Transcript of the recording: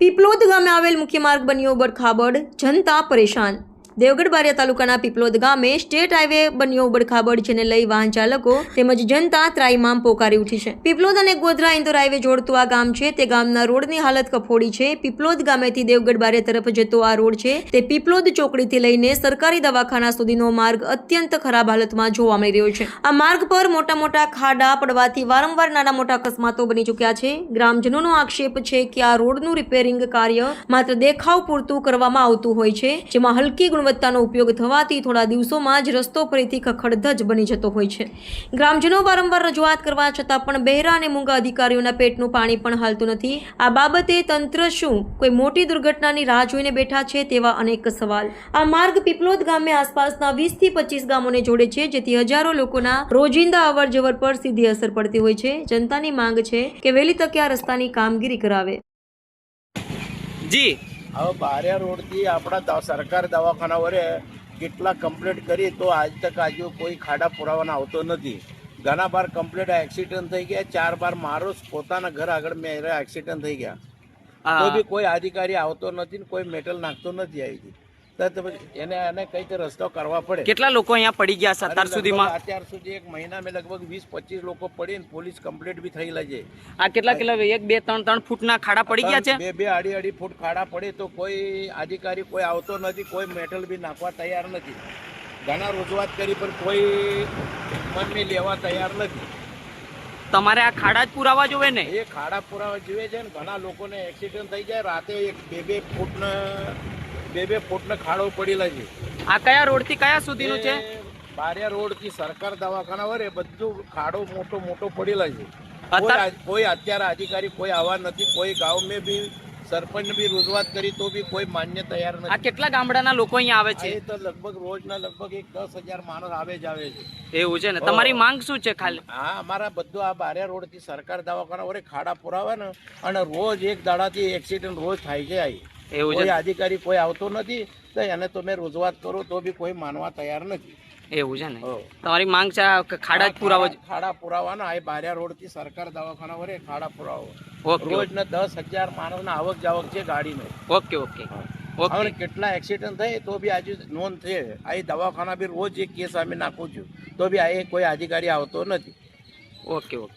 પીપલોદ ગામે આવેલ મુખ્ય માર્ગ બન્યો બરખાબડ. જનતા પરેશાન. દેવગઢ બારિયા તાલુકાના પીપલોદ ગામે સ્ટેટ હાઈવે બન્યો બડખાબડ જેને લઈ વાહન ચાલકો તેમજ જનતા ત્રાઈમામ પોકારી ઉઠી છે. પીપલોદ અને ગોધરા ઇન્દોર હાઈવે જોડતું આ ગામ છે. તે ગામના રોડની હાલત કફોડી છે. પીપલોદ ગામેથી દેવગઢ બારિયા તરફ જતો આ રોડ છે. તે પીપલોદ ચોકડીથી લઈને સરકારી દવાખાના સુધીનો માર્ગ અત્યંત ખરાબ હાલતમાં જોવા મળી રહ્યો છે. આ માર્ગ પર મોટા મોટા ખાડા પડવાથી વારંવાર નાના મોટા અકસ્માતો બની ચૂક્યા છે. ગ્રામજનોનો આક્ષેપ છે કે આ રોડનું રિપેરિંગ કાર્ય માત્ર દેખાવ પૂરતું કરવામાં આવતું હોય છે, જેમાં હલકી ગુણવત્તાનો ઉપયોગ થવાથી થોડા દિવસોમાં જ રસ્તો ફરીથી ખખડધજ બની જતો હોય છે. ગ્રામજનો વારંવાર રજૂઆત કરવા છતાં પણ બહેરા અને મૂંગા અધિકારીઓના પેટનું પાણી પણ હાલતું નથી. આ બાબતે તંત્ર શું, કોઈ મોટી દુર્ઘટનાની રાહ જોઈને બેઠા છે તેવા અનેક સવાલ. આ માર્ગ પીપલોદ ગામે આસપાસના વીસથી પચીસ ગામોને જોડે છે, જેથી હજારો લોકોના રોજિંદા અવર જવર પર સીધી અસર પડતી હોય છે. જનતાની માંગ છે કે વહેલી તકે આ રસ્તાની કામગીરી કરાવે. જી. હવે બારે રોડથી આપણા સરકાર દવાખાના વરે કેટલા કમ્પ્લીટ કરી તો આજ તક આજુ કોઈ ખાડા પુરાવાના આવતો નથી. ઘણા બાર કમ્પ્લીટ એક્સિડન્ટ થઈ ગયા ચાર બાર મારો પોતાના ઘર આગળ મેં એક્સિડન્ટ થઈ ગયા. તો બી કોઈ અધિકારી આવતો નથી ને કોઈ મેટલ નાખતો નથી આવી એને એને કઈ તો રસ્તો કરવા પડે. કેટલા લોકો અહીંયા પડી ગયા છે અત્યાર સુધીમાં? અત્યાર સુધી એક મહિના મેં લગભગ વીસ પચીસ લોકો પડી ને પોલીસ કમ્પ્લીટ બી થયેલા છે આ કેટલા કેટલા એક બે ત્રણ ત્રણ ફૂટના ખાડા પડી ગયા છે? બે બે અઢી અઢી ફૂટ ખાડા પડે તો કોઈ અધિકારી કોઈ આવતો નથી કોઈ મેટલ બી નાખવા તૈયાર નથી. ઘણા રજૂઆત કરી પણ કોઈ મનની લેવા તૈયાર નથી. તમારે આ ખાડા જ પુરાવા જોવે ને? એ ખાડા પુરાવા જોઈએ છે ને ઘણા લોકોને એક્સિડન્ટ થઈ જાય રાતે એક બે બે ફૂટને બે બે ફૂટને ખાડો પડેલા છે. આ કયા રોડથી કયા સુધીનું છે? બારિયા રોડથી સરકાર દવાખાના વરે બધું ખાડો મોટો મોટો પડેલા છે. કોઈ અત્યાર- અધિકારી કોઈ આવા નથી કોઈ ગામ મેં બી સરપંચ બી રજૂઆત કરી તો બી કોઈ માન્ય તૈયાર આ કેટલા ગામડાના લોકો અહીંયા આવે છે? તો લગભગ રોજના લગભગ એક દસ હજાર માણસ આવે જ આવે છે. એવું છે ને? તમારી માંગ શું છે ખાલી? હા અમારા બધું આ બારિયા રોડથી સરકાર દવાખાના વરે ખાડા પુરાવે ને અને રોજ એક દાડાથી એક્સિડન્ટ રોજ થાય છે અહીં એવું કોઈ અધિકારી કોઈ આવતો નથી તો એને તો મેં રજૂઆત કરું તો બી કોઈ માનવા તૈયાર નથી. એવું છે ને? તમારી માંગ છે ખાડા જ પુરાવા ખાડા- પુરાવાના આ બારિયા રોડથી સરકાર દવાખાના વરે ખાડા પુરાવો. રોજ ને દસ હજાર માણસ ના આવક જાવક છે ગાડીનો. Okay okay. ઓકે. હવે કેટલા એક્સિડન્ટ થાય તો બી આજે નોંધ છે. આ દવાખાના બી રોજ એક કેસ અમે નાખું છું. તો બી આ કોઈ અધિકારી આવતો નથી. Okay okay.